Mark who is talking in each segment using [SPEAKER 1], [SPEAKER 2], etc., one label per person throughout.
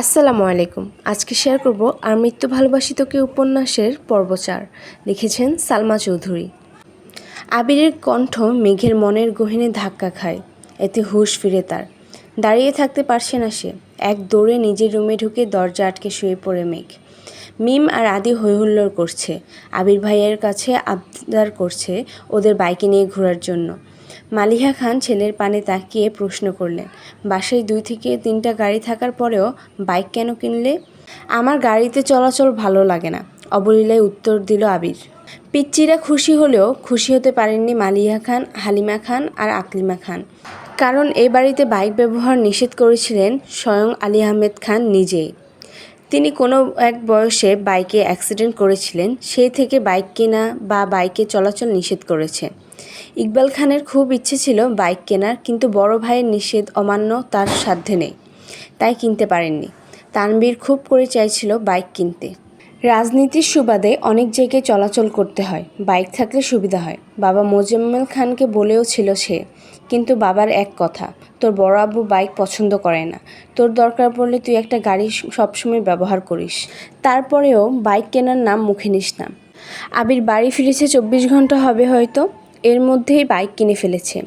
[SPEAKER 1] আসসালামু আলাইকুম। আজকে শেয়ার করব আর মৃত্যু ভালোবাসি তোকে উপন্যাসের পর্ব চার লিখেছেন সালমা চৌধুরী। আবিরের কণ্ঠ মেঘের মনের গহিনে ধাক্কা খায়। এতে হুশ ফিরে তার। দাঁড়িয়ে থাকতে পারছে না সে। এক দৌড়ে নিজের রুমে ঢুকে দরজা আটকে শুয়ে পড়ে মেঘ। মিম আর আদি হৈহুল্লোড় করছে। আবির ভাইয়ের কাছে আবদার করছে ওদের বাইকে নিয়ে ঘোরার জন্য। মালিহা খান ছেলের পানে তাকিয়ে প্রশ্ন করলেন, বাসায় দুই থেকে তিনটা গাড়ি থাকার পরেও বাইক কেন কিনলে? আমার গাড়িতে চলাচল ভালো লাগে না, অবলীলায় উত্তর দিল আবির। পিচ্চিরা খুশি হলেও খুশি হতে পারেননি মালিহা খান, হালিমা খান আর আকলিমা খান। কারণ এ বাড়িতে বাইক ব্যবহার নিষেধ করেছিলেন স্বয়ং আলী আহমেদ খান নিজেই। তিনি কোনো এক বয়সে বাইকে অ্যাক্সিডেন্ট করেছিলেন, সেই থেকে বাইক কেনা বা বাইকে চলাচল নিষেধ করেছে। ইকবাল খানের খুব ইচ্ছে ছিল বাইক কেনার, কিন্তু বড় ভাইয়ের নিষেধ অমান্য তার সাধ্যে নেই। তাই কিনতে পারেননি। তানবীর খুব করে চাইছিল বাইক কিনতে। রাজনীতির সুবাদে অনেক জায়গায় চলাচল করতে হয়, বাইক থাকলে সুবিধা হয়। বাবা মোজাম্মেল খানকে বলেও ছিল সে, কিন্তু বাবার এক কথা, তোর বড় আব্বু বাইক পছন্দ করে না। তোর দরকার পড়লে তুই একটা গাড়ি সবসময় ব্যবহার করিস। তারপরেও বাইক কেনার নাম মুখে নিস না। আবির বাড়ি ফিরেছে চব্বিশ ঘণ্টা হবে হয়তো। এর মধ্যেই বাইক কিনে ফেলেছে।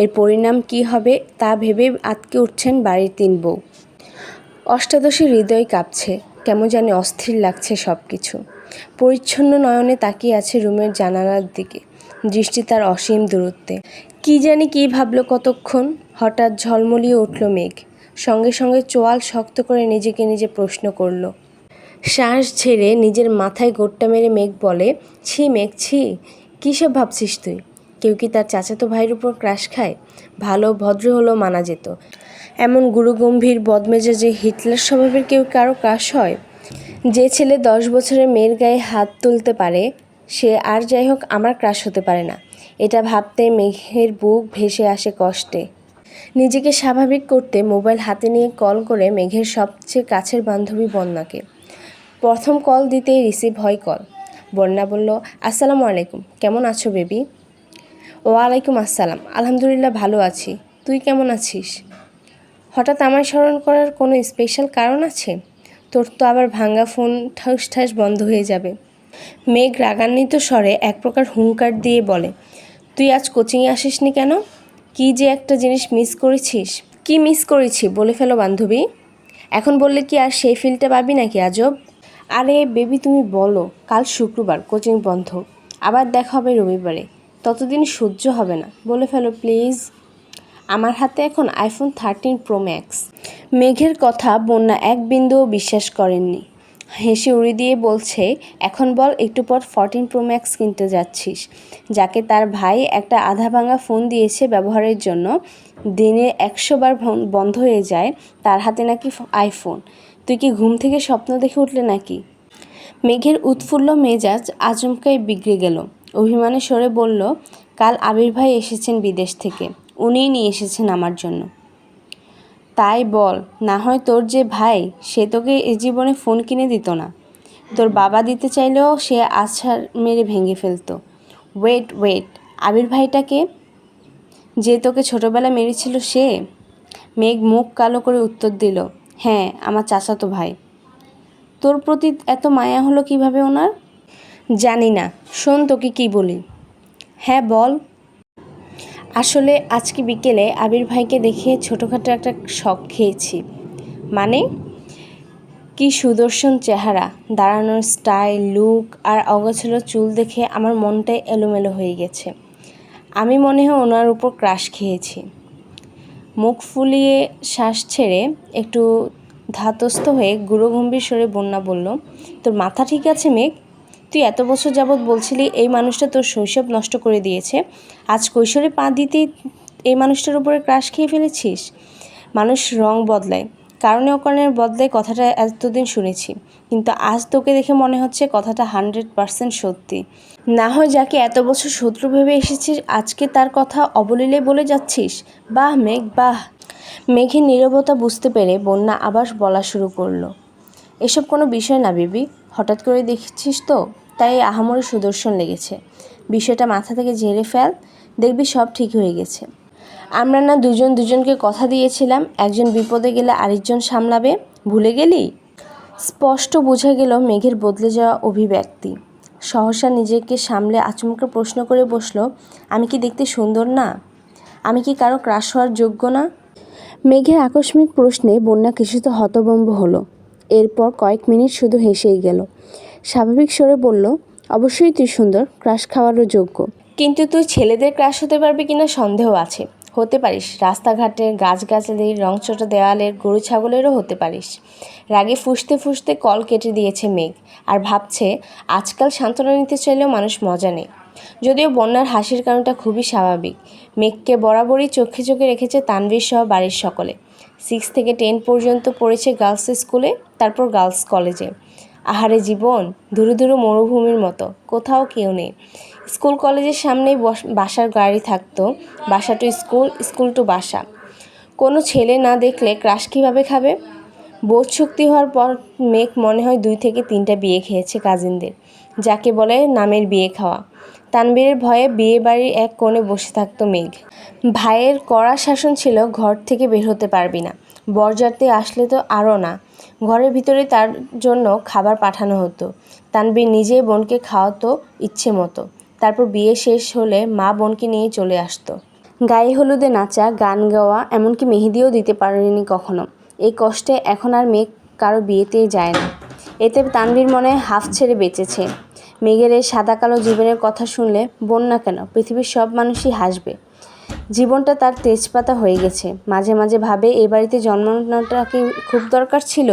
[SPEAKER 1] এর পরিণাম কি হবে তা ভেবে আটকে উঠছেন বাড়ির তিন বউ। অষ্টাদশী হৃদয় কাঁপছে কেমন জানি অস্থির লাগছে সব কিছু পরিচ্ছন্ন নয়নে তাকিয়ে আছে রুমের জানালার দিকে। দৃষ্টি তার অসীম দূরত্বে। কি জানি কি ভাবলো কতক্ষণ, হঠাৎ ঝলমলিয়ে উঠল মেঘ। সঙ্গে সঙ্গে চোয়াল শক্ত করে নিজেকে নিজে প্রশ্ন করল, শ্বাস ছেড়ে নিজের মাথায় গোট্টা মেরে মেঘ বলে, ছি মেঘ, ছি কী সব ভাবছিস তুই? কেউ কি তার চাচাতো ভাইয়ের উপর ক্রাশ খায়? ভালো ভদ্র হলেও মানা যেত। এমন গুরুগম্ভীর বদমেজাজে হিটলার স্বভাবের কেউ কারও ক্রাশ হয়? যে ছেলে দশ বছরের মেয়ের গায়ে হাত তুলতে পারে, সে আর যাই হোক আমার ক্রাশ হতে পারে না। এটা ভাবতে মেঘের বুক ভেসে আসে কষ্টে। নিজেকে স্বাভাবিক করতে মোবাইল হাতে নিয়ে কল করে মেঘের সবচেয়ে কাছের বান্ধবী বন্যাকে। প্রথম কল দিতেই রিসিভ হয় কল। বন্যা বলল, আসসালামু আলাইকুম, কেমন আছো বেবি? ওয়ালাইকুম আসসালাম। আলহামদুলিল্লাহ ভালো আছি। তুই কেমন আছিস? হঠাৎ আমায় স্মরণ করার কোনো স্পেশাল কারণ আছে? তোর তো আবার ভাঙ্গা ফোন ঠাস ঠাস বন্ধ হয়ে যাবে। মেঘ রাগান্বিত স্বরে এক প্রকার হুঙ্কার দিয়ে বলে, তুই আজ কোচিংয়ে আসিসনি কেন? কি যে একটা জিনিস মিস করেছিস? কি মিস করেছি? বলে ফেলো বান্ধবী। এখন বললে কি আর সেই ফিলটা পাবি নাকি আজব? আরে বেবি তুমি বলো, কাল শুক্রবার কোচিং বন্ধ। আবার দেখা হবে রবিবারে। ততদিন সহ্য হবে না। বলে ফেলো, প্লিজ, আমার হাতে এখন আইফোন থার্টিন প্রো ম্যাক্স মেঘের কথা বন্যা এক বিন্দুও বিশ্বাস করেননি। হেসে উড়ি দিয়ে বলছে, এখন বল, একটু পর ফরটিন প্রো ম্যাক্স কিনতে যাচ্ছিস। যাকে তার ভাই একটা আধা ভাঙা ফোন দিয়েছে ব্যবহারের জন্য। দিনে একশো বার বন্ধ হয়ে যায় তার হাতে নাকি আইফোন তুই কি ঘুম থেকে স্বপ্ন দেখে উঠলে নাকি? মেঘের উৎফুল্ল মেজাজ আচমকাই বিগড়ে গেল। অভিমানে সরে বলল, কাল আবির ভাই এসেছেন বিদেশ থেকে। উনিই নিয়ে এসেছেন আমার জন্য। তাই বল, না হয় তোর যে ভাই, সে তোকে এ জীবনে ফোন কিনে দিত না। তোর বাবা দিতে চাইলেও সে আছাড় মেরে ভেঙে ফেলতো। ওয়েট ওয়েট, আবির ভাইটাকে যে তোকে ছোটবেলায় মেরেছিল সে? মেঘ মুখ কালো করে উত্তর দিল হ্যাঁ আমার চাচাতো ভাই। তোর প্রতি এত মায়া হলো কীভাবে ওনার? জানি না, শোন তোকে কি বলি। হ্যাঁ বল। আসলে আজকে বিকেলে আবির ভাইকে দেখে ছোটোখাটো একটা শখ খেয়েছি। মানে কি সুদর্শন চেহারা, দাঁড়ানোর স্টাইল, লুক আর অগোছালো চুল দেখে আমার মনটাই এলোমেলো হয়ে গেছে। আমি মনে হয় ওনার উপর ক্রাশ খেয়েছি। মুখ ফুলিয়ে শ্বাস ছেড়ে একটু ধাতস্থ হয়ে গুরুগম্ভীর স্বরে বন্যা বলল, তোর মাথা ঠিক আছে মেঘ? তুই এত বছর যাবৎ বলছিলি, এই মানুষটা তোর শৈশব নষ্ট করে দিয়েছে। আজ কৈশোরে পা দিতেই এই মানুষটার উপরে ক্রাশ খেয়ে ফেলেছিস? মানুষ রং বদলায়। কারণে অকারণের বদলায় কথাটা এতদিন শুনেছি। কিন্তু আজ তোকে দেখে মনে হচ্ছে কথাটা হান্ড্রেড পারসেন্ট সত্যি। না হয় যাকে এত বছর শত্রু ভেবে এসেছিস, আজকে তার কথা অবলীলে বলে যাচ্ছিস। বাহ, মেঘ, বাহ। মেঘের নীরবতা বুঝতে পেরে বন্যা আবার বলা শুরু করল। এসব কোনো বিষয় না, বিবি। হঠাৎ করে দেখছিস তো? তাই আহামরি সুদর্শন লেগেছে। বিষয়টা মাথা থেকে ঝেড়ে ফেল, দেখবি সব ঠিক হয়ে গেছে। আমরা না দুজন দুজনকে কথা দিয়েছিলাম, একজন বিপদে গেলে আরেকজন সামলাবে, ভুলে গেলি? স্পষ্ট বোঝা গেল মেঘের বদলে যাওয়া অভিব্যক্তি। সহসা নিজেকে সামলে আচমকা প্রশ্ন করে বসল, আমি কি দেখতে সুন্দর না? আমি কি কারও ক্রাশ হওয়ার যোগ্য না? মেঘের আকস্মিক প্রশ্নে বন্যা কিছুটা হতভম্ব হলো। এরপর কয়েক মিনিট শুধু হেসেই গেল। স্বাভাবিক স্বরে বলল, অবশ্যই তুই সুন্দর, ক্রাশ খাওয়ারও যোগ্য। কিন্তু তুই ছেলেদের ক্রাশ হতে পারবি কিনা সন্দেহ আছে। হতে পারিস রাস্তাঘাটের গাছগাছালি, রংচটা দেওয়ালের, গরু ছাগলেরও হতে পারিস। রাগে ফুসতে ফুসতে কল কেটে দিয়েছে মেঘ, আর ভাবছে, আজকাল সান্ত্বনা নিতে চাইলেও মানুষ মজা নেই। যদিও বন্যার হাসির কারণটা খুবই স্বাভাবিক, মেঘকে বরাবরই চোখে চোখে রেখেছে তানভীর সহ বাড়ির সকলে। সিক্স থেকে টেন পর্যন্ত পড়েছে গার্লস স্কুলে, তারপর গার্লস কলেজে। আহারে জীবন, ধুরু ধুরু মরুভূমির মতো, কোথাও কেউ নেই। স্কুল কলেজের সামনেই বস- বাসার গাড়ি থাকতো, বাসা টু স্কুল স্কুল টু বাসা। কোনো ছেলে না দেখলে ক্রাশ কীভাবে খাবে? বোধ শক্তি হওয়ার পর মেঘ মনে হয় দুই থেকে তিনটা বিয়ে খেয়েছে কাজিনদের, যাকে বলে নামের বিয়ে খাওয়া। তানবীরের ভয়ে বিয়ে বাড়ির এক কোণে বসে থাকতো মেঘ। ভাইয়ের কড়া শাসন ছিল, ঘর থেকে বের হতে পারবি না। বরযাত্রী আসলে তো আরও না। ঘরের ভিতরে তার জন্য খাবার পাঠানো হতো। তানবীর নিজেই বোনকে খাওয়াতো ইচ্ছে মতো। তারপর বিয়ে শেষ হলে মা বোনকে নিয়ে চলে আসতো। গায়ে হলুদে নাচা, গান গাওয়া, এমনকি মেহেদিও দিতে পারেনি কখনো। এই কষ্টে এখন আর মেঘ কারও বিয়েতেই যায় না। এতে তানভীর মনে হাফ ছেড়ে বেঁচেছে। মেঘের এই সাদা কালো জীবনের কথা শুনলে বন্যা কেন, পৃথিবীর সব মানুষই হাসবে। জীবনটা তার তেজপাতা হয়ে গেছে। মাঝে মাঝে ভাবে, এ বাড়িতে জন্মানোটা কি খুব দরকার ছিল?